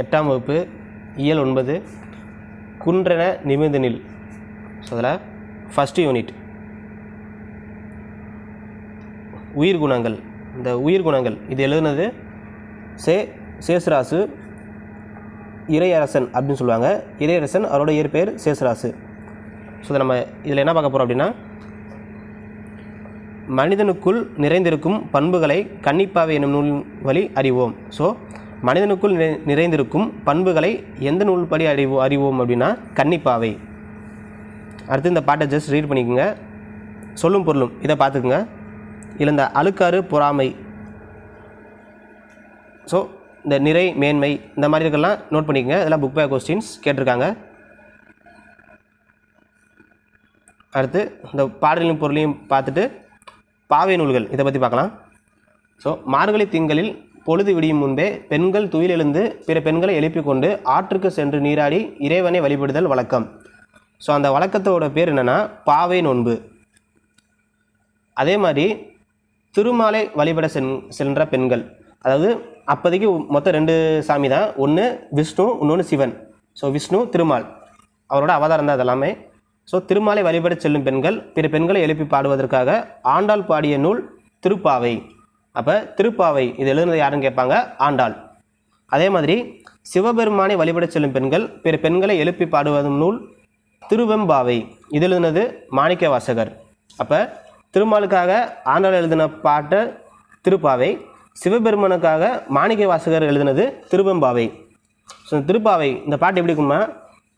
எட்டாம் வகுப்பு இயல் ஒன்பது குன்றென நிமிர்ந்து நில். ஸோ அதில் ஃபஸ்ட்டு யூனிட் உயிர் குணங்கள். இந்த உயிர் குணங்கள் இது எழுதுனது சே சேசுராசு இறையரசன் அப்படின்னு சொல்லுவாங்க. இறையரசன் அவரோட இயற்பெயர் சேசுராசு. ஸோ அதை நம்ம இதில் என்ன பார்க்க போகிறோம் அப்படின்னா மனிதனுக்குள் நிறைந்திருக்கும் பண்புகளை கன்னிப்பாவை என்னும் நூல் வழி அறிவோம். ஸோ மனிதனுக்குள் நிறை நிறைந்திருக்கும் பண்புகளை எந்த நூல் படி அறிவோ அறிவோம் அப்படின்னா கன்னிப்பாவை. அடுத்து இந்த பாட்டை ஜஸ்ட் ரீட் பண்ணிக்கோங்க. சொல்லும் பொருளும் இதை பார்த்துக்குங்க. இதில் இந்த அழுக்காறு பொறாமை. ஸோ இந்த நிறை மேன்மை இந்த மாதிரி இருக்கலாம் நோட் பண்ணிக்கோங்க. இதெல்லாம் புக் பே கொஸ்டின்ஸ் கேட்டிருக்காங்க. அடுத்து இந்த பாடலின் பொருளையும் பார்த்துட்டு பாவை நூல்கள் இதை பற்றி பார்க்கலாம். ஸோ மார்கழி திங்களில் பொழுது விடியும் முன்பே பெண்கள் துயிலெழுந்து பிற பெண்களை எழுப்பிக் கொண்டு ஆற்றுக்கு சென்று நீராடி இறைவனை வழிபடுதல் வழக்கம். ஸோ அந்த வழக்கத்தோட பேர் என்னென்னா பாவை நோன்பு. அதே மாதிரி திருமாலை வழிபட சென் சென்ற பெண்கள். அதாவது அப்போதைக்கு மொத்தம் ரெண்டு சாமி தான். ஒன்று விஷ்ணு இன்னொன்று சிவன். ஸோ விஷ்ணு திருமால். அவரோட அவதாரம் தான் அதெல்லாமே ஸோ திருமாலை வழிபட செல்லும் பெண்கள் பிற பெண்களை எழுப்பி பாடுவதற்காக ஆண்டாள் பாடிய நூல் திருப்பாவை. அப்போ திருப்பாவை இது எழுதுனது யாருன்னு கேட்பாங்க? ஆண்டாள். அதே மாதிரி சிவபெருமானை வழிபட செல்லும் பெண்கள் பிற பெண்களை எழுப்பி பாடுவதும் நூல் திருவெம்பாவை. இது எழுதுனது மாணிக்க வாசகர். அப்போ திருமாலுக்காக ஆண்டாள் எழுதின பாட்டை திருப்பாவை சிவபெருமானுக்காக மாணிக்க வாசகர் எழுதினது திருவெம்பாவை. ஸோ இந்த திருப்பாவை இந்த பாட்டு எப்படி இருக்குமா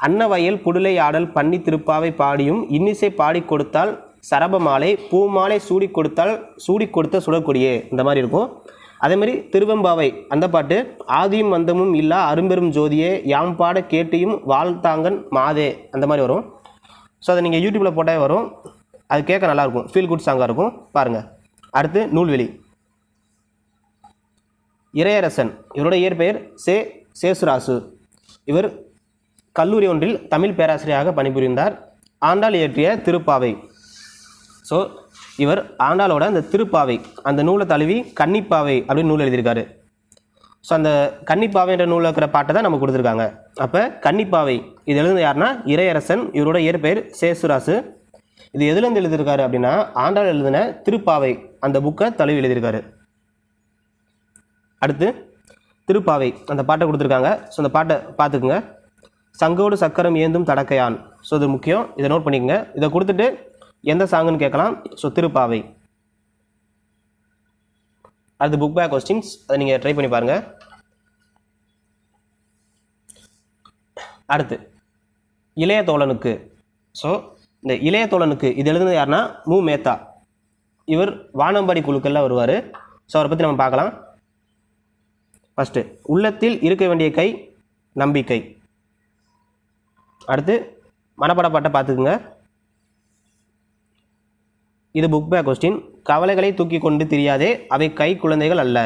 அன்னவயல் புடுலை ஆடல் பண்ணி திருப்பாவை பாடியும் இன்னிசை பாடி கொடுத்தால் சரப மாலை பூமாலை சூடி கொடுத்தால் சூடி கொடுத்த சுடக்கூடியே இந்த மாதிரி இருக்கும். அதேமாதிரி திருவெம்பாவை அந்த பாட்டு ஆதியும் அந்தமும் இல்லா அரும்பெரும் ஜோதியே யாம் பாட கேட்டியும் வாழ்த்தாங்கன் மாதே அந்த மாதிரி வரும். ஸோ அதை நீங்கள் யூடியூப்பில் போட்டால் வரும். அது கேட்க நல்லாயிருக்கும் ஃபீல் குட் சாங்காக இருக்கும். பாருங்கள் அடுத்து நூல்வெளி. இறையரசன். இவருடைய இயற்பெயர் சே சேசுராசு. இவர் கல்லூரி ஒன்றில் தமிழ் பேராசிரியராக பணிபுரிந்தார். ஆண்டாள் இயற்றிய திருப்பாவை. ஸோ இவர் ஆண்டாளோட அந்த திருப்பாவை அந்த நூலை தழுவி கன்னிப்பாவை அப்படின்னு நூல் எழுதியிருக்காரு. ஸோ அந்த கன்னிப்பாவை என்ற நூலில் இருக்கிற பாட்டை தான் நம்ம கொடுத்துருக்காங்க. அப்போ கன்னிப்பாவை இது எழுதுனது யாருன்னா இறையரசன் இவரோட இயற்பெயர் சேசுராசு. இது எதுலேருந்து எழுதியிருக்காரு அப்படின்னா ஆண்டாள் எழுதின திருப்பாவை அந்த புக்கை தழுவி எழுதியிருக்காரு. அடுத்து திருப்பாவை அந்த பாட்டை கொடுத்துருக்காங்க. ஸோ அந்த பாட்டை பார்த்துக்குங்க. சங்கோடு சக்கரம் ஏந்தும் தடக்கையான். ஸோ இது முக்கியம். இதை நோட் பண்ணிக்கோங்க. இதை கொடுத்துட்டு எந்த சாங்குன்னு கேட்கலாம்? ஸோ திருப்பாவை. அடுத்து புக் பேக் கொஸ்டின்ஸ் அதை நீங்கள் ட்ரை பண்ணி பாருங்கள் அடுத்து இளைய தோழனுக்கு. ஸோ இந்த இளைய தோழனுக்கு இது எழுதுனது யாருன்னா மு. மேத்தா. இவர் வானம்பாடி குழுக்களில் வருவார். ஸோ அவரை பற்றி நம்ம பார்க்கலாம். ஃபஸ்ட்டு உள்ளத்தில் இருக்க வேண்டிய கை நம்பிக்கை. அடுத்து மனப்பட பாட்டை பார்த்துக்குங்க. இது புக் பேக் கொஸ்டின் கவலைகளை தூக்கி கொண்டு தெரியாதே அவை கை குழந்தைகள் அல்ல.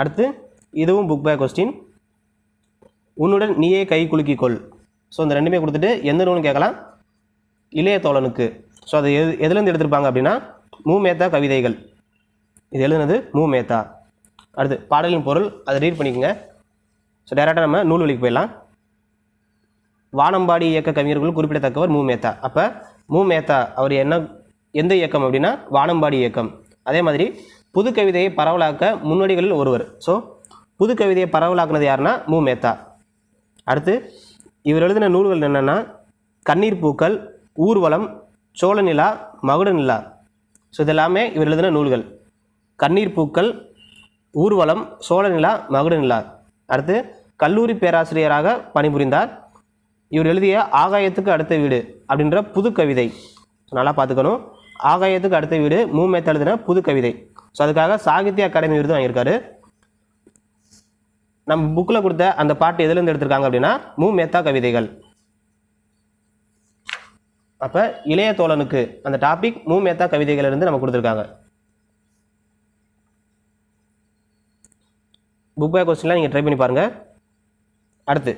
அடுத்து இதுவும் புக் பேக் கொஸ்டின் உன்னுடன் நீயே கை குலுக்கிக்கொள் ஸோ இந்த ரெண்டுமே கொடுத்துட்டு எந்த நூல்னு கேட்கலாம்? இளைய தோழனுக்கு. ஸோ அது எது எதுலேருந்து எடுத்திருப்பாங்க அப்படின்னா மூ. மேத்தா கவிதைகள். இது எழுதுனது மூ. மேத்தா. அடுத்து பாடலின் பொருள் அதை ரீட் பண்ணிக்கோங்க. ஸோ டேரெக்டாக நம்ம நூல் வழிக்கு போயிடலாம். வானம்பாடி இயக்க கவிஞர்கள் குறிப்பிடத்தக்கவர் மூ. மேத்தா. அப்போ மு. மேத்தா அவர் என்ன எந்த இயக்கம் அப்படின்னா வானம்பாடி இயக்கம். அதே மாதிரி புது கவிதையை பரவலாக்க முன்னோடிகளில் ஒருவர். ஸோ புது கவிதையை பரவலாக்குனது யாருன்னா மு. மேத்தா. அடுத்து இவர் எழுதின நூல்கள் என்னென்னா கண்ணீர் பூக்கள் ஊர்வலம் சோழ நிலா மகுட நிலா ஸோ இதெல்லாமே இவர் எழுதின நூல்கள். கண்ணீர் பூக்கள் ஊர்வலம் சோழ நிலா மகுட நிலா அடுத்து கல்லூரி பேராசிரியராக பணிபுரிந்தார் இவர் எழுதிய ஆகாயத்துக்கு அடுத்த வீடு அப்படின்ற புது கவிதை. நல்லா பார்த்துக்கணும். ஆகாயத்துக்கு அடுத்த வீடு மூமேத்த எழுதின புது கவிதை. ஸோ அதுக்காக சாகித்ய அகாடமி விருது வாங்கியிருக்காரு. நம்ம புக்கில் கொடுத்த அந்த பாட்டு எதுலேருந்து எடுத்திருக்காங்க அப்படின்னா மூ மேத்தா கவிதைகள். அப்போ இளைய தோழனுக்கு அந்த டாபிக் மூ மேத்தா கவிதைகள் இருந்து நம்ம கொடுத்துருக்காங்க. புக் பேக் கொஸ்டின்லாம் நீங்கள் ட்ரை பண்ணி பாருங்கள் அடுத்து.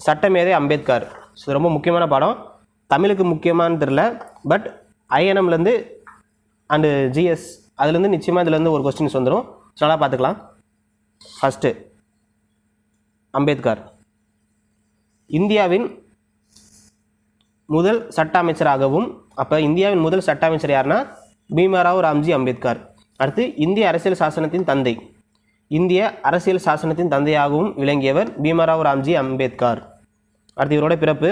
சட்டமேதை அம்பேத்கர். ஸோ ரொம்ப முக்கியமான பாடம். தமிழுக்கு முக்கியமானு தெரில பட் ஐஎன்எம்லேருந்து அண்டு ஜிஎஸ் அதுலேருந்து நிச்சயமாக இதுலேருந்து ஒரு கொஸ்டின்ஸ் வந்துடும் ஸோ நல்லா பார்த்துக்கலாம். ஃபஸ்ட்டு அம்பேத்கர். இந்தியாவின் முதல் சட்ட அமைச்சராகவும் அப்போ இந்தியாவின் முதல் சட்ட அமைச்சர் யாருன்னா பீமாராவ் ராம்ஜி அம்பேத்கர். அடுத்து இந்திய அரசியல் சாசனத்தின் தந்தை. இந்திய அரசியல் சாசனத்தின் தந்தையாகவும் விளங்கியவர் பீமராவ் ராம்ஜி அம்பேத்கர். அடுத்து இவரோட பிறப்பு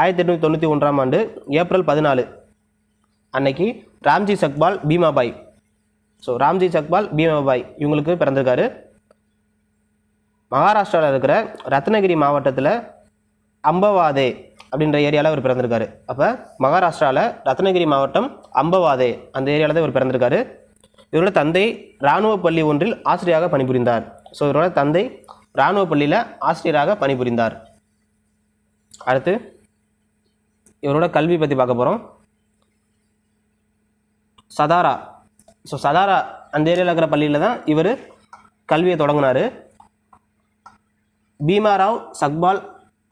ஆயிரத்தி எட்நூற்றி தொண்ணூற்றி ஒன்றாம் ஆண்டு ஏப்ரல் பதினாலு. அன்னைக்கு ராம்ஜி சக்பால் பீமாபாய். ஸோ ராம்ஜி சக்பால் பீமாபாய் இவங்களுக்கு பிறந்திருக்காரு. மகாராஷ்டிராவில் இருக்கிற ரத்னகிரி மாவட்டத்தில் அம்பவாதே அப்படின்ற ஏரியாவில் இவர் பிறந்திருக்காரு. அப்போ மகாராஷ்டிராவில் ரத்னகிரி மாவட்டம் அம்பவாதே அந்த ஏரியாவில் தான் இவர் பிறந்திருக்காரு. இவரோட தந்தை இராணுவ பள்ளி ஒன்றில் ஆசிரியராக பணிபுரிந்தார். ஸோ இவரோட தந்தை இராணுவ பள்ளியில் ஆசிரியராக பணிபுரிந்தார். அடுத்து இவரோட கல்வி பற்றி பார்க்க போகிறோம் சதாரா. ஸோ சதாரா அந்த ஏரியாவில் இருக்கிற பள்ளியில் தான் இவர் கல்வியை தொடங்கினார். பீமாராவ் சக்பால்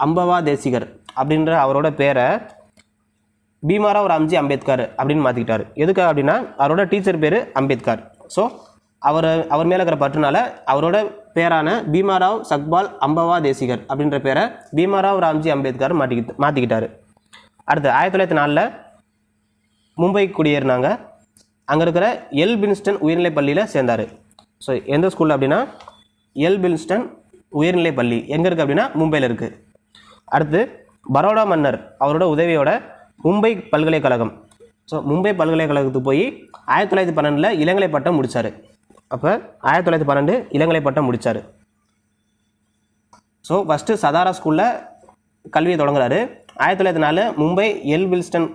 அம்பவா தேசிகர் அப்படின்ற அவரோட பேரை பீமாராவ் ராம்ஜி அம்பேத்கர் அப்படின்னு மாற்றிக்கிட்டார் எதுக்காக அப்படின்னா அவரோட டீச்சர் பேர் அம்பேத்கர். ஸோ அவர் அவர் மேலே இருக்கிற பற்றுனால அவரோட பேரான பீமாராவ் சக்பால் அம்பவா தேசிகர் அப்படின்ற பேரை பீமாராவ் ராம்ஜி அம்பேத்கர் மாட்டிக்கிட்டு மாற்றிக்கிட்டாரு அடுத்து ஆயிரத்தி தொள்ளாயிரத்தி நாலில் மும்பை குடியேறினாங்க. அங்கே இருக்கிற எல் பின்ஸ்டன் உயர்நிலைப் பள்ளியில் சேர்ந்தார். ஸோ எந்த ஸ்கூலில் அப்படின்னா எல் பின்ஸ்டன் உயர்நிலைப் பள்ளி. எங்கே இருக்குது அப்படின்னா மும்பையில் இருக்குது அடுத்து பரோடா மன்னர் அவரோட உதவியோட மும்பை பல்கலைக்கழகம். ஸோ மும்பை பல்கலைக்கழகத்துக்கு போய் ஆயிரத்தி தொள்ளாயிரத்தி பன்னெண்டில் இளங்கலை பட்டம் முடித்தார் அப்போ ஆயிரத்தி தொள்ளாயிரத்தி பன்னெண்டு இளங்கலை பட்டம் முடித்தார் ஸோ ஃபஸ்ட்டு சதாரா ஸ்கூலில் கல்வியை தொடங்குறாரு. ஆயிரத்தி தொள்ளாயிரத்தி நாலு மும்பை எல் வில்ஸ்டன்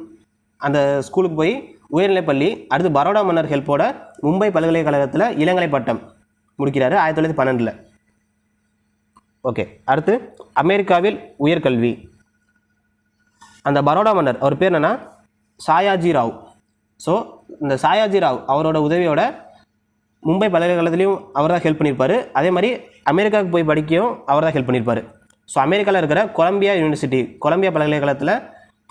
அந்த ஸ்கூலுக்கு போய் உயர்நிலைப் பள்ளி அடுத்து பரோடா மன்னர் ஹெல்ப்போட மும்பை பல்கலைக்கழகத்தில் இளங்கலை பட்டம் முடிக்கிறாரு ஆயிரத்தி தொள்ளாயிரத்தி பன்னெண்டில். ஓகே அடுத்து அமெரிக்காவில் உயர்கல்வி. அந்த பரோடா மன்னர் அவர் பேர் என்னன்னா சாயாஜி ராவ். ஸோ இந்த சாயாஜி ராவ் அவரோட உதவியோட மும்பை பல்கலைக்கழகத்துலேயும் அவர் தான் ஹெல்ப் பண்ணியிருப்பார். அதே மாதிரி அமெரிக்காவுக்கு போய் படிக்கவும் அவர் தான் ஹெல்ப் பண்ணியிருப்பார். ஸோ அமெரிக்காவில் இருக்கிற கொலம்பியா யூனிவர்சிட்டி கொலம்பியா பல்கலைக்கழகத்தில்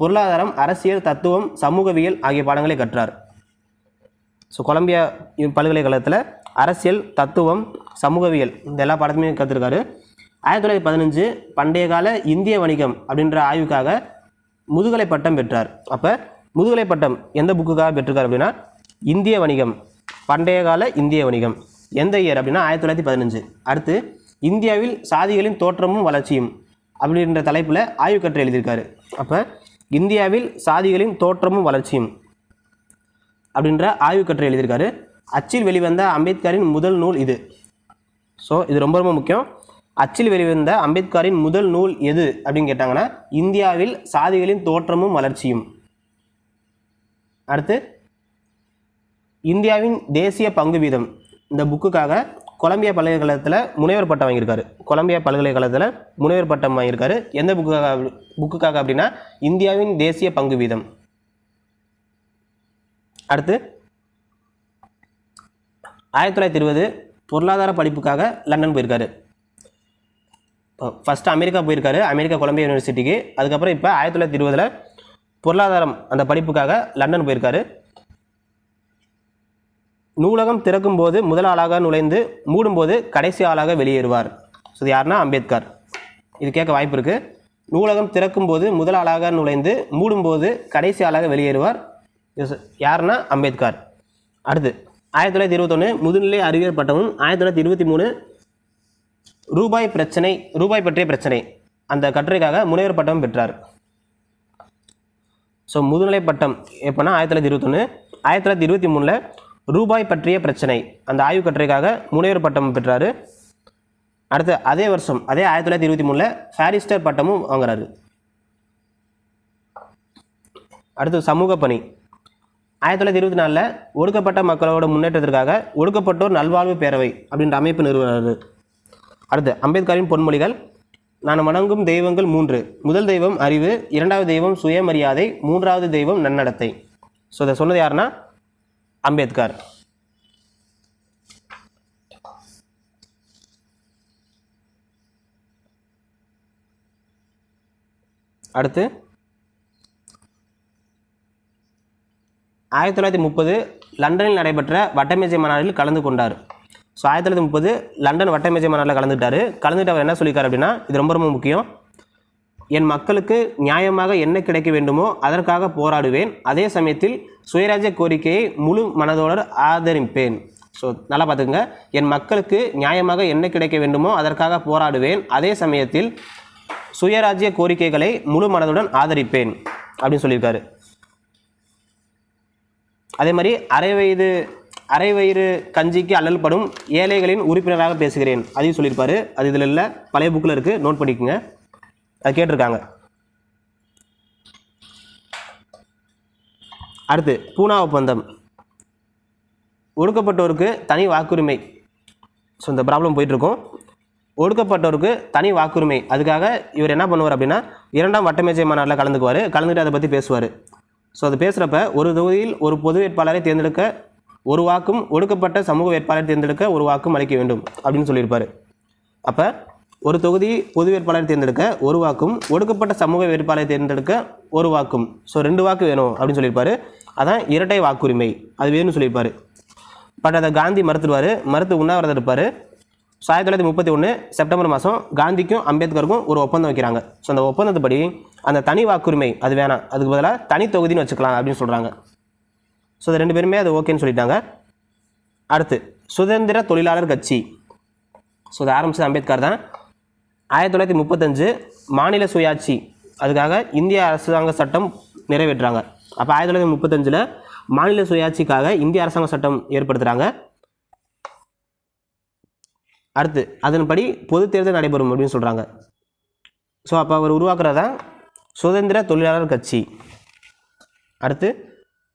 பொருளாதாரம் அரசியல் தத்துவம் சமூகவியல் ஆகிய பாடங்களை கற்றார். ஸோ கொலம்பியா பல்கலைக்கழகத்தில் அரசியல் தத்துவம் சமூகவியல் இந்த எல்லா பாடத்தையுமே கற்றுருக்காரு ஆயிரத்தி தொள்ளாயிரத்தி பதினஞ்சு பண்டைய கால இந்திய வணிகம் அப்படின்ற ஆய்வுக்காக முதுகலை பட்டம் பெற்றார். அப்போ முதுகலை பட்டம் எந்த புக்குக்காக பெற்றிருக்கார் அப்படின்னா இந்திய வணிகம் பண்டைய கால இந்திய வணிகம் எந்த இயர் அப்படின்னா ஆயிரத்தி தொள்ளாயிரத்தி பதினஞ்சு. அடுத்து இந்தியாவில் சாதிகளின் தோற்றமும் வளர்ச்சியும் அப்படின்ற தலைப்பில் ஆய்வு எழுதியிருக்காரு. அப்போ இந்தியாவில் சாதிகளின் தோற்றமும் வளர்ச்சியும் அப்படின்ற ஆய்வுக்கற்றை எழுதியிருக்காரு. அச்சில் வெளிவந்த அம்பேத்கரின் முதல் நூல் இது. ஸோ இது ரொம்ப ரொம்ப முக்கியம். அச்சில் வெளிவந்த அம்பேத்கரின் முதல் நூல் எது அப்படின்னு கேட்டாங்கன்னா இந்தியாவில் சாதிகளின் தோற்றமும் வளர்ச்சியும். அடுத்து இந்தியாவின் தேசிய பங்கு வீதம். இந்த புக்குக்காக கொலம்பியா பல்கலைக்கழகத்தில் முனைவர் பட்டம் வாங்கியிருக்காரு. கொலம்பியா பல்கலைக்கழகத்தில் முனைவர் பட்டம் வாங்கியிருக்காரு. எந்த புக்குக்காக புக்குக்காக அப்படின்னா இந்தியாவின் தேசிய பங்கு வீதம். அடுத்து ஆயிரத்தி தொள்ளாயிரத்தி இருபது பொருளாதார படிப்புக்காக லண்டன் போயிருக்காரு. ஃபஸ்ட்டு அமெரிக்கா போயிருக்காரு அமெரிக்கா கொலம்பியா யூனிவர்சிட்டிக்கு அதுக்கப்புறம் இப்போ ஆயிரத்தி தொள்ளாயிரத்தி இருபதில் பொருளாதாரம் அந்த படிப்புக்காக லண்டன் போயிருக்காரு. நூலகம் திறக்கும்போது முதல் ஆளாக நுழைந்து மூடும்போது கடைசி ஆளாக வெளியேறுவார். ஸோ இது யாருன்னா அம்பேத்கர். இது கேட்க வாய்ப்பு இருக்குது நூலகம் திறக்கும்போது முதல் ஆளாக நுழைந்து மூடும்போது கடைசி ஆளாக வெளியேறுவார். யாருன்னா அம்பேத்கர். அடுத்து ஆயிரத்தி தொள்ளாயிரத்தி இருபத்தொன்று முதுநிலை அறிவியல் பட்டமும் ஆயிரத்தி தொள்ளாயிரத்தி இருபத்தி மூணு ரூபாய் பிரச்சனை ரூபாய் பற்றிய பிரச்சனை. அந்த கட்டுரைக்காக முனைவர் பட்டம் பெற்றார். ஸோ முதுநிலை பட்டம் எப்போனா ஆயிரத்தி தொள்ளாயிரத்தி இருபத்தொன்று ஆயிரத்தி தொள்ளாயிரத்தி இருபத்தி மூணில் ரூபாய் பற்றிய பிரச்சனை. அந்த ஆய்வு கட்டுரைக்காக முனைவர் பட்டம் பெற்றார். அடுத்து அதே வருஷம் அதே ஆயிரத்தி தொள்ளாயிரத்தி இருபத்தி மூணில் ஃபாரிஸ்டர் பட்டமும் வாங்குறாரு. அடுத்து சமூக பணி. ஆயிரத்தி தொள்ளாயிரத்தி இருபத்தி நாலில் ஒடுக்கப்பட்ட மக்களோட முன்னேற்றத்திற்காக ஒடுக்கப்பட்டோர் நல்வாழ்வு பேரவை அப்படின்ற அமைப்பு நிறுவனர் அடுத்து அம்பேத்கரின் பொன்மொழிகள் நான் வணங்கும் தெய்வங்கள் மூன்று. முதல் தெய்வம் அறிவு இரண்டாவது தெய்வம் சுயமரியாதை மூன்றாவது தெய்வம் நன்னடத்தை. ஸோ இதை சொன்னது யாருன்னா அம்பேத்கர். அடுத்து ஆயிரத்தி தொள்ளாயிரத்தி முப்பது லண்டனில் நடைபெற்ற வட்டமேஜை மாநாட்டில் கலந்து கொண்டார். ஸோ ஆயிரத்தி தொள்ளாயிரத்தி முப்பது லண்டன் வட்டமேஜை மாநாட்டில் கலந்துட்டாரு. கலந்துட்டு அவர் என்ன சொல்லியிருக்காரு அப்படின்னா இது ரொம்ப ரொம்ப முக்கியம். என் மக்களுக்கு நியாயமாக என்ன கிடைக்க வேண்டுமோ அதற்காக போராடுவேன். அதே சமயத்தில் சுயராஜ்ய கோரிக்கையை முழு மனதோடு ஆதரிப்பேன். ஸோ நல்லா பார்த்துக்கங்க. என் மக்களுக்கு நியாயமாக என்ன கிடைக்க வேண்டுமோ அதற்காக போராடுவேன். அதே சமயத்தில் சுயராஜ்ய கோரிக்கைகளை முழு மனதுடன் ஆதரிப்பேன். அப்படின்னு சொல்லியிருக்காரு. அதே மாதிரி அரை வயது அரை வயிறு கஞ்சிக்கு அல்லல்படும் ஏழைகளின் உறுப்பினராக பேசுகிறேன். அதையும் சொல்லியிருப்பாரு. அது இதில் இல்லை. பழைய புக்கில் இருக்குது நோட் பண்ணிக்கோங்க. அது கேட்டிருக்காங்க. அடுத்து பூனா ஒப்பந்தம். ஒடுக்கப்பட்டோருக்கு தனி வாக்குரிமை. ஸோ இந்த ப்ராப்ளம் போயிட்டுருக்கோம். ஒடுக்கப்பட்டோருக்கு தனி வாக்குரிமை. அதுக்காக இவர் என்ன பண்ணுவார் அப்படின்னா இரண்டாம் வட்டமேஜை மாநாட்டில் கலந்துக்குவார். கலந்துட்டு அதை பற்றி பேசுவார். ஸோ அது பேசுகிறப்ப ஒரு தொகுதியில் ஒரு பொது வேட்பாளரை தேர்ந்தெடுக்க ஒரு வாக்கும் ஒடுக்கப்பட்ட சமூக வேட்பாளரை தேர்ந்தெடுக்க ஒரு வாக்கும் அளிக்க வேண்டும் அப்படின்னு சொல்லியிருப்பார். அப்போ ஒரு தொகுதி பொது வேட்பாளர் தேர்ந்தெடுக்க ஒரு வாக்கும் ஒடுக்கப்பட்ட சமூக வேட்பாளரை தேர்ந்தெடுக்க ஒரு வாக்கும். ஸோ ரெண்டு வாக்கு வேணும் அப்படின்னு சொல்லியிருப்பார். அதான் இரட்டை வாக்குரிமை. அது வேணும்னு சொல்லியிருப்பார். பட் அதை காந்தி மறுத்துடுவார் மறுத்து உண்ணாவிரதம் இருப்பார். ஸோ ஆயிரத்தி தொள்ளாயிரத்தி முப்பத்தி ஒன்று செப்டம்பர் மாதம் காந்திக்கும் அம்பேத்கருக்கும் ஒரு ஒப்பந்தம் வைக்கிறாங்க. ஸோ அந்த ஒப்பந்தத்துப்படி அந்த தனி வாக்குரிமை அது வேணாம். அதுக்கு பதிலாக தனி தொகுதின்னு வச்சுக்கலாம் அப்படின்னு சொல்கிறாங்க ஸோ இது ரெண்டு பேருமே அது ஓகேன்னு சொல்லிட்டாங்க. அடுத்து சுதந்திர தொழிலாளர் கட்சி. ஸோ இதை ஆரம்பிச்சது அம்பேத்கர் தான். ஆயிரத்தி தொள்ளாயிரத்தி முப்பத்தஞ்சு மாநில சுயாட்சி. அதுக்காக இந்திய அரசாங்க சட்டம் நிறைவேற்றுறாங்க. அப்போ ஆயிரத்தி தொள்ளாயிரத்தி முப்பத்தஞ்சில் மாநில சுயாட்சிக்காக இந்திய அரசாங்க சட்டம் ஏற்படுத்துகிறாங்க அடுத்து அதன்படி பொது தேர்தல் நடைபெறும் அப்படின்னு சொல்கிறாங்க ஸோ அப்போ அவர் உருவாக்குறதா சுதந்திர தொழிலாளர் கட்சி. அடுத்து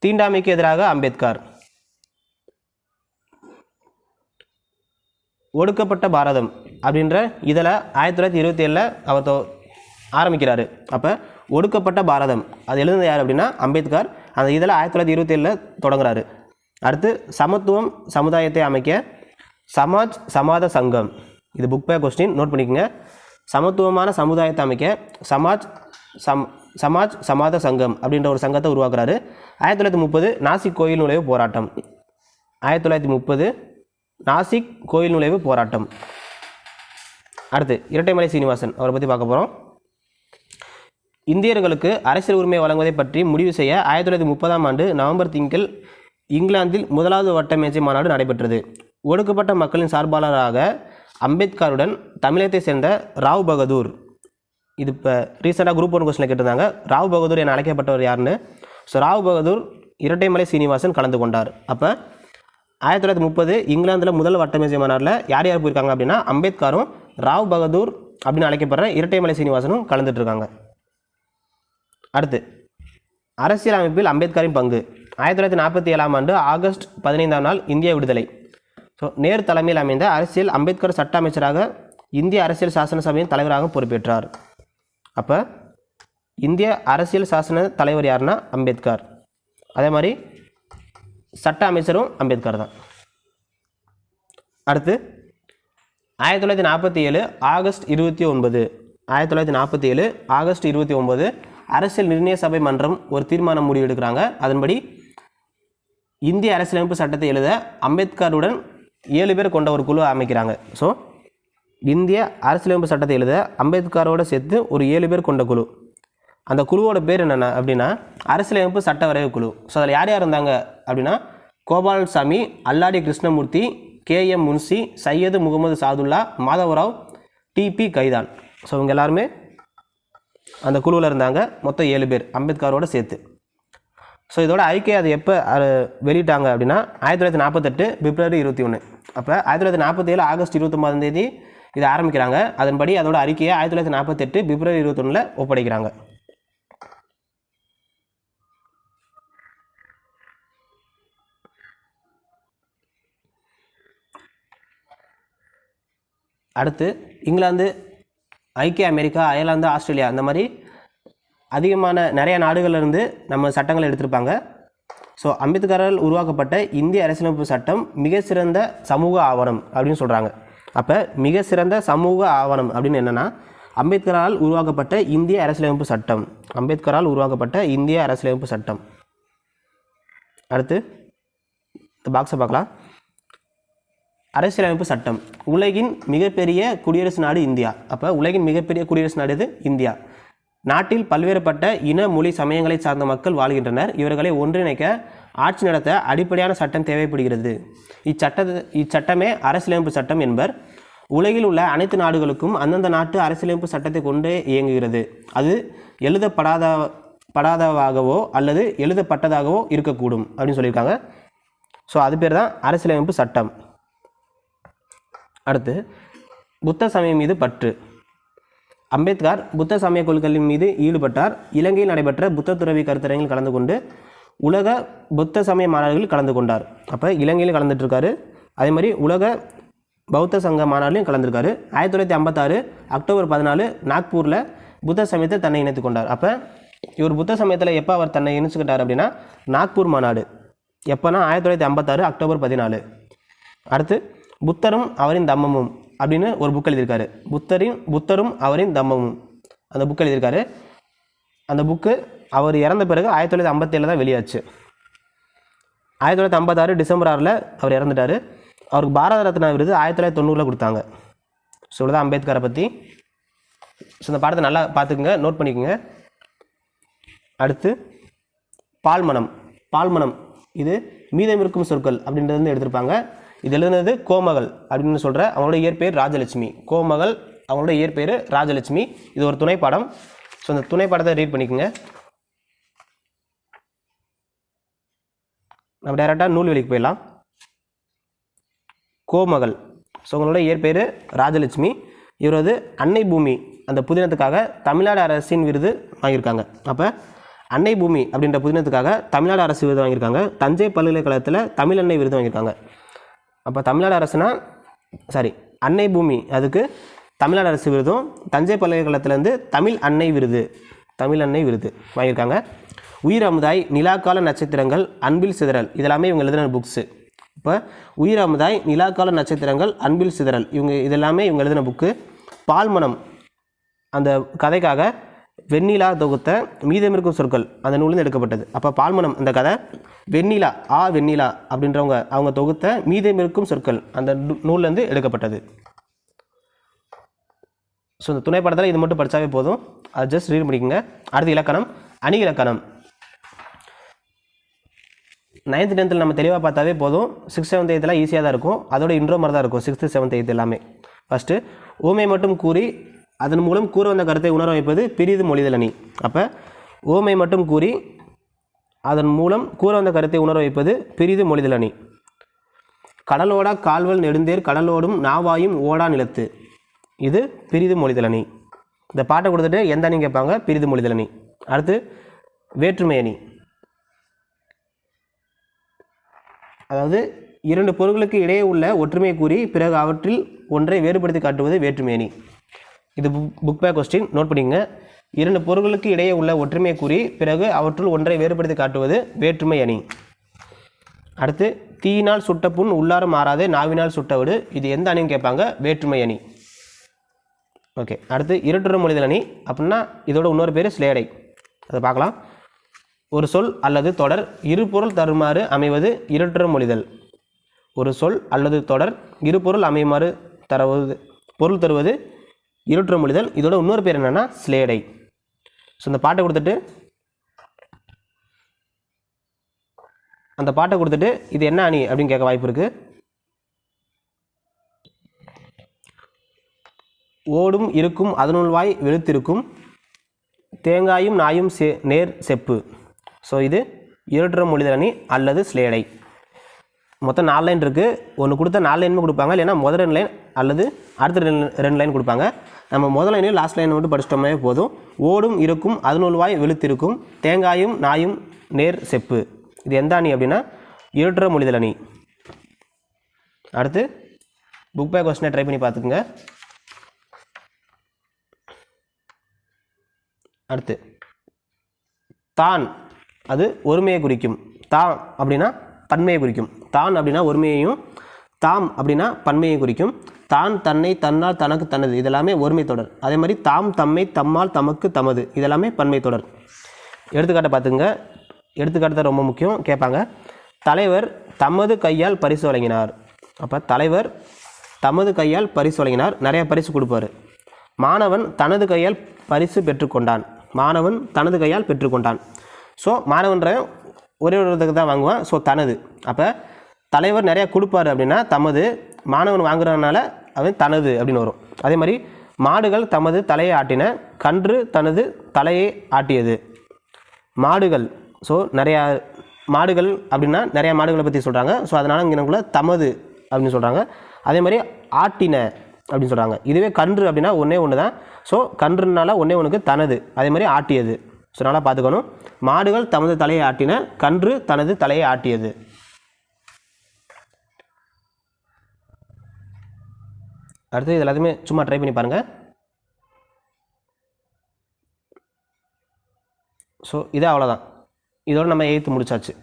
தீண்டாமைக்கு எதிராக அம்பேத்கர். ஒடுக்கப்பட்ட பாரதம் அப்படின்ற இதில் ஆயிரத்தி தொள்ளாயிரத்தி இருபத்தி ஏழில் அவர் தொ- ஆரம்பிக்கிறார். அப்போ ஒடுக்கப்பட்ட பாரதம் அது எழுதுனது யார் அப்படின்னா அம்பேத்கர். அந்த இதில் ஆயிரத்தி தொள்ளாயிரத்தி இருபத்தி ஏழில் தொடங்குறாரு. அடுத்து சமத்துவம் சமுதாயத்தை அமைக்க சமாஜ் சமாத சங்கம். இது புக் பே கொஸ்டின் நோட் பண்ணிக்கோங்க. சமத்துவமான சமுதாயத்தை அமைக்க சமாஜ் சம் சமாஜ் சமாத சங்கம் அப்படின்ற ஒரு சங்கத்தை உருவாக்குறாரு. ஆயிரத்தி தொள்ளாயிரத்தி முப்பது நாசிக் கோயில் நுழைவு போராட்டம். ஆயிரத்தி தொள்ளாயிரத்தி முப்பது நாசிக் கோயில் நுழைவு போராட்டம். அடுத்து இரட்டைமலை சீனிவாசன் அவரை பற்றி பார்க்க போகிறோம் இந்தியர்களுக்கு அரசியல் உரிமை வழங்குவதை பற்றி முடிவு செய்ய ஆயிரத்தி தொள்ளாயிரத்தி முப்பதாம் ஆண்டு நவம்பர் திங்கள் இங்கிலாந்தில் முதலாவது வட்டமேஜை மாநாடு நடைபெற்றது. ஒடுக்கப்பட்ட மக்களின் சார்பாளராக அம்பேத்கருடன் தமிழகத்தை சேர்ந்த ராவ் பகதூர் இது இப்போ ரீசெண்டாக குரூப் ஒன் கொஸ்டினில் கேட்டிருந்தாங்க. ராவ் பகதூர் என அழைக்கப்பட்டவர் யாருன்னு? ஸோ ராவ் பகதூர் இரட்டைமலை சீனிவாசன் கலந்து கொண்டார். அப்போ ஆயிரத்தி தொள்ளாயிரத்தி முப்பது இங்கிலாந்தில் முதல் வட்டமேஜை மாநாட்டில் யார் யார் போயிருக்காங்க அப்படின்னா அம்பேத்கரும் ராவ் பகதூர் அப்படின்னு அழைக்கப்படுற இரட்டைமலை சீனிவாசனும் கலந்துட்டுருக்காங்க அடுத்து அரசியல் அமைப்பில் அம்பேத்கரின் பங்கு. ஆயிரத்தி தொள்ளாயிரத்தி நாற்பத்தி ஏழாம் ஆண்டு ஆகஸ்ட் பதினைந்தாம் நாள் இந்திய விடுதலை. ஸோ நேர் தலைமையில் அமைந்த அரசியல் அம்பேத்கர் சட்ட அமைச்சராக இந்திய அரசியல் சாசன சபையின் தலைவராக பொறுப்பேற்றார். அப்போ இந்திய அரசியல் சாசன தலைவர் யாருன்னா அம்பேத்கர். அதே மாதிரி சட்ட அமைச்சரும் அம்பேத்கர் தான். அடுத்து ஆயிரத்தி தொள்ளாயிரத்தி நாற்பத்தி ஏழு ஆகஸ்ட் இருபத்தி ஒன்பது ஆயிரத்தி தொள்ளாயிரத்தி நாற்பத்தி ஏழு ஆகஸ்ட் இருபத்தி ஒன்பது அரசியல் நிர்ணய சபை மன்றம் ஒரு தீர்மானம் முடிவெடுக்கிறாங்க. அதன்படி இந்திய அரசியலமைப்பு சட்டத்தை எழுத அம்பேத்கருடன் ஏழு பேர் கொண்ட ஒரு குழு அமைக்கிறாங்க. ஸோ இந்திய அரசியலமைப்பு சட்டத்தை எழுத அம்பேத்கரோடு சேர்த்து ஒரு ஏழு பேர் கொண்ட குழு. அந்த குழுவோட பேர் என்னென்ன அப்படின்னா அரசியலமைப்பு சட்ட வரைவு குழு. ஸோ அதில் யார் யார் இருந்தாங்க? அப்படின்னா Gopalaswami Alladi Krishnamurthy K M Munshi Syed Mohammad Saadulla Madhavrao D P Khaitan so இவங்க எல்லாருமே அந்த குழுவில் இருந்தாங்க. மொத்தம் ஏழு பேர் அம்பேத்கரோடு சேர்த்து. ஸோ இதோட அறிக்கை அது எப்போ வெளியிட்டாங்க அப்படின்னா ஆயிரத்தி தொள்ளாயிரத்தி நாற்பத்தெட்டு பிப்ரவரி இருபத்தி ஒன்று அப்போ ஆயிரத்தி தொள்ளாயிரத்தி நாற்பத்தேழு ஆகஸ்ட் இருபத்தொம்பதாம் தேதி இதை ஆரம்பிக்கிறாங்க. அதன்படி அதோட அறிக்கையை ஆயிரத்தி தொள்ளாயிரத்தி நாற்பத்தெட்டு பிப்ரவரி இருபத்தொன்னில் ஒப்படைக்கிறாங்க. அடுத்து இங்கிலாந்து ஐக்கிய அமெரிக்கா அயர்லாந்து ஆஸ்திரேலியா அந்த மாதிரி அதிகமான நிறைய நாடுகள்லேருந்து நம்ம சட்டங்களை எடுத்திருப்பாங்க. ஸோ அம்பேத்கரால் உருவாக்கப்பட்ட இந்திய அரசியலமைப்பு சட்டம் மிக சிறந்த சமூக ஆவணம் அப்படின்னு சொல்கிறாங்க அப்போ மிக சிறந்த சமூக ஆவணம் அப்படின்னு என்னென்னா அம்பேத்கரால் உருவாக்கப்பட்ட இந்திய அரசியலமைப்பு சட்டம். அம்பேத்கரால் உருவாக்கப்பட்ட இந்திய அரசியலமைப்பு சட்டம். அடுத்து இந்த பாக்ஸை பார்க்கலாம். அரசியலமைப்பு சட்டம். உலகின் மிகப்பெரிய குடியரசு நாடு இந்தியா. அப்போ உலகின் மிகப்பெரிய குடியரசு நாடு இது இந்தியா. நாட்டில் பல்வேறுபட்ட இன மொழி சமயங்களை சார்ந்த மக்கள் வாழ்கின்றனர். இவர்களை ஒன்றிணைக்க ஆட்சி நடத்த அடிப்படையான சட்டம் தேவைப்படுகிறது. இச்சட்ட இச்சட்டமே அரசியலமைப்பு சட்டம் என்பர். உலகில் உள்ள அனைத்து நாடுகளுக்கும் அந்தந்த நாட்டு அரசியலமைப்பு சட்டத்தை கொண்டு இயங்குகிறது. அது எழுதப்படாத படாதவாகவோ அல்லது எழுதப்பட்டதாகவோ இருக்கக்கூடும் அப்படின்னு சொல்லியிருக்காங்க. ஸோ அது பேர் தான் அரசியலமைப்பு சட்டம். அடுத்து புத்த சமயம் மீது பற்று. அம்பேத்கர் புத்த சமய கொள்கைகளின் மீது ஈடுபட்டார். இலங்கையில் நடைபெற்ற புத்த துறவி கருத்தரங்கில் கலந்து கொண்டு உலக புத்த சமய மாநாடுகளில் கலந்து கொண்டார். அப்போ இலங்கையில் கலந்துட்டுருக்காரு. அதே மாதிரி உலக பௌத்த சங்க மாநாடுலையும் கலந்துருக்காரு. ஆயிரத்தி தொள்ளாயிரத்தி ஐம்பத்தாறு அக்டோபர் பதினாலு நாக்பூரில் புத்த சமயத்தை தன்னை இணைத்து கொண்டார். அப்போ இவர் புத்த சமயத்தில் எப்போ அவர் தன்னை இணைச்சுக்கிட்டார் அப்படின்னா நாக்பூர் மாநாடு. எப்போனா ஆயிரத்தி தொள்ளாயிரத்தி ஐம்பத்தாறு அக்டோபர் பதினாலு. அடுத்து புத்தரும் அவரின் தம்மமும் அப்படின்னு ஒரு புக் எழுதியிருக்காரு. புத்தரின் புத்தரும் அவரின் தம்மமும். அந்த புக் எழுதியிருக்காரு. அந்த புக்கு அவர் இறந்த பிறகு ஆயிரத்தி தொள்ளாயிரத்தி ஐம்பத்தேழில் தான் வெளியாச்சு. ஆயிரத்தி தொள்ளாயிரத்தி ஐம்பத்தாறு டிசம்பர் ஆறில் அவர் இறந்துட்டார். அவருக்கு பாரத ரத்னா விருது ஆயிரத்தி தொள்ளாயிரத்தி தொண்ணூறில் கொடுத்தாங்க. ஸோ இவ்வளோதான் அம்பேத்கரை பற்றி ஸோ இந்த பாடத்தை நல்லா பார்த்துக்குங்க நோட் பண்ணிக்கோங்க. அடுத்து பால்மனம். பால்மனம் இது மீதம் இருக்கும் சொற்கள் அப்படின்றது வந்து எடுத்திருப்பாங்க. இது எழுதுனது கோமகள் அப்படின்னு சொல்கிற அவங்களோட இயற்பெயர் ராஜலட்சுமி. கோமகள் அவங்களோட இயற்பெயர் ராஜலட்சுமி. இது ஒரு துணைப்படம். ஸோ அந்த துணைப்படத்தை ரீட் பண்ணிக்கோங்க. நம்ம டேரெக்டாக நூல்வெளிக்கு போயிடலாம். கோமகள். ஸோ உங்களோட இயற்பெயர் ராஜலட்சுமி. இவர் வந்து அன்னை பூமி. அந்த புதினத்துக்காக தமிழ்நாடு அரசின் விருது வாங்கியிருக்காங்க. அப்போ அன்னை பூமி அப்படின்ற புதினத்துக்காக தமிழ்நாடு அரசு விருது வாங்கியிருக்காங்க. தஞ்சை பல்கலைக்கழகத்தில் தமிழ் அன்னை விருது வாங்கியிருக்காங்க. அப்போ தமிழ்நாடு அரசுனா சாரி அன்னை பூமி. அதுக்கு தமிழ்நாடு அரசு விருதும் தஞ்சை பல்கலைக்கழகத்துலேருந்து தமிழ் அன்னை விருது தமிழ் அன்னை விருது வாங்கியிருக்காங்க. உயிர் அமுதாய் நிலாக்கால நட்சத்திரங்கள் அன்பில் சிதறல். இதெல்லாமே இவங்க எழுதின புக்ஸு இப்போ உயிர் அமுதாய் நிலாக்கால நட்சத்திரங்கள் அன்பில் சிதறல். இவங்க இதெல்லாமே இவங்க எழுதின புக்கு பால்மனம் அந்த கதைக்காக வெண்ணிலா தொகுத்த மீதமிருக்கும் சொற்கள் அந்த நூலில் எடுக்கப்பட்டது. அப்போ பால்மனம் அந்த கதை வெண்ணிலா ஆ வெண்ணிலா அப்படின்றவங்க அவங்க தொகுத்த மீதமிருக்கும் சொற்கள் அந்த நூ- நூல்லேருந்து எடுக்கப்பட்டது. ஸோ இந்த துணைப்படத்தில் இது மட்டும் படித்தாவே போதும். அது ஜஸ்ட் ரீட் பண்ணிக்கோங்க. அடுத்து இலக்கணம் அணி இலக்கணம். நைன்த் டென்த்தில் நம்ம தெளிவாக பார்த்தாவே போதும். சிக்ஸ் செவன்த் எய்த்தில் ஈஸியாக தான் இருக்கும். அதோட இன்ட்ரோ மாதிரி தான் இருக்கும். சிக்ஸ்த்து செவன்த் எய்த் எல்லாமே. ஃபஸ்ட்டு ஓமை மட்டும் கூறி அதன் மூலம் கூற வந்த கருத்தை உணர வைப்பது பிரிது மொழிதலணி அப்போ ஓமை மட்டும் கூறி அதன் மூலம் கூற வந்த கருத்தை உணர வைப்பது பிரிது மொழிதலணி கடலோடா கால்வல் நெடுந்தேர் கடலோடும் நாவாயும் ஓடா நிலத்து. இது பிரிது மொழிதலணி இந்த பாட்டை கொடுத்துட்டு எந்த அணி கேட்பாங்க? பிரிது மொழிதலணி அடுத்து வேற்றுமை அணி. அதாவது இரண்டு பொருட்களுக்கு இடையே உள்ள ஒற்றுமை கூறி பிறகு அவற்றில் ஒன்றை வேறுபடுத்தி காட்டுவது வேற்றுமை அணி இது book book back question note பண்ணிக்கோங்க. இரண்டு பொருட்களுக்கு இடையே உள்ள ஒற்றுமை கூறி பிறகு அவற்றுள் ஒன்றை வேறுபடுத்தி காட்டுவது வேற்றுமை அணி அடுத்து தீயினால் சுட்ட புண் உள்ளாரம் மாறாதே நாவினால் சுட்டவிடு இது எந்த அணின்னு கேட்பாங்க? வேற்றுமை அணி ஓகே அடுத்து இருட்டுற மொழிதல் அணி. அப்படின்னா இதோட இன்னொரு பேர் ஸ்லேடை அதை பார்க்கலாம். ஒரு சொல் அல்லது தொடர் இரு பொருள் தருமாறு அமைவது இருட்டுற மொழிதல். ஒரு சொல் அல்லது தொடர் இரு பொருள் அமையுமாறு தருவது பொருள் தருவது இருட்டுற மொழிதல். இதோட இன்னொரு பேர் என்னென்னா ஸ்லேடை ஸோ இந்த பாட்டை கொடுத்துட்டு அந்த பாட்டை கொடுத்துட்டு இது என்ன அணி அப்படின்னு கேட்க வாய்ப்பு இருக்குது ஓடும் இருக்கும் அதனுள் வாய் வெளுத்திருக்கும் தேங்காயும் நாயும் சே நேர் செப்பு. ஸோ இது இருட்டுற மொழிதரணி அல்லது ஸ்லேடை மொத்தம் நாலு லைன் இருக்குது ஒன்று கொடுத்தா நாலு லைனுமே கொடுப்பாங்க. இல்லைன்னா முதல் ரெண்டு லைன் அல்லது அடுத்த ரெண்டு ரெண்டு லைன் கொடுப்பாங்க. நம்ம முதல் லைனையும் லாஸ்ட் லைன் மட்டும் படிச்சிட்டோமே போதும். ஓடும் இருக்கும் அதுநூல்வாய் வாய் வெளுத்திருக்கும். தேங்காயும் நாயும் நேர் செப்பு. இது எந்த அணி அப்படின்னா? இருட்டுற மொழிதல் அணி. அடுத்து புக் பை கொஸ்டினை ட்ரை பண்ணி பார்த்துக்குங்க. அடுத்து தான். அது ஒருமையை குறிக்கும். தாம் அப்படின்னா பன்மையை குறிக்கும். தான் அப்படின்னா ஒருமையையும் தாம் அப்படின்னா பன்மையை குறிக்கும். தான் தன்னை தன்னால் தனக்கு தனது. இதெல்லாமே ஒருமை தொடர். அதே மாதிரி தாம் தம்மை தம்மால் தமக்கு தமது. இதெல்லாமே பன்மை தொடர். எடுத்துக்காட்டை பார்த்துங்க எடுத்துக்காட்டு தான் ரொம்ப முக்கியம். கேட்பாங்க. தலைவர் தமது கையால் பரிசு வழங்கினார். அப்போ தலைவர் தமது கையால் பரிசு வழங்கினார். நிறைய பரிசு கொடுப்பார். மாணவன் தனது கையால் பரிசு பெற்றுக்கொண்டான். மாணவன் தனது கையால் பெற்றுக்கொண்டான். ஸோ மாணவன்ற ஒரே ஒருத்தருக்கு தான் வாங்குவான். ஸோ தனது. அப்போ தலைவர் நிறையா கொடுப்பாரு அப்படின்னா தமது மாணவன் வாங்குறதுனால அவன் தனது அப்படின்னு வரும். அதே மாதிரி மாடுகள் தமது தலையை ஆட்டின கன்று தனது தலையை ஆட்டியது. மாடுகள். ஸோ நிறையா மாடுகள் அப்படின்னா நிறையா மாடுகளை பற்றி சொல்கிறாங்க ஸோ அதனால் இங்கே நமக்குள்ள தமது அப்படின்னு சொல்கிறாங்க அதே மாதிரி ஆட்டின அப்படின்னு சொல்கிறாங்க இதுவே கன்று அப்படின்னா ஒன்றே ஒன்று தான் ஸோ கன்றுனால ஒன்றே ஒன்றுக்கு தனது. அதே மாதிரி ஆட்டியது. ஸோ நல்லா பார்த்துக்கணும். மாடுகள் தமது தலையை ஆட்டின கன்று தனது தலையை ஆட்டியது. அடுத்து இது எல்லாத்தையுமே சும்மா ட்ரை பண்ணி பாருங்கள் ஸோ இது அவ்வளோதான் இதோட நம்ம எயித்து முடிச்சாச்சு.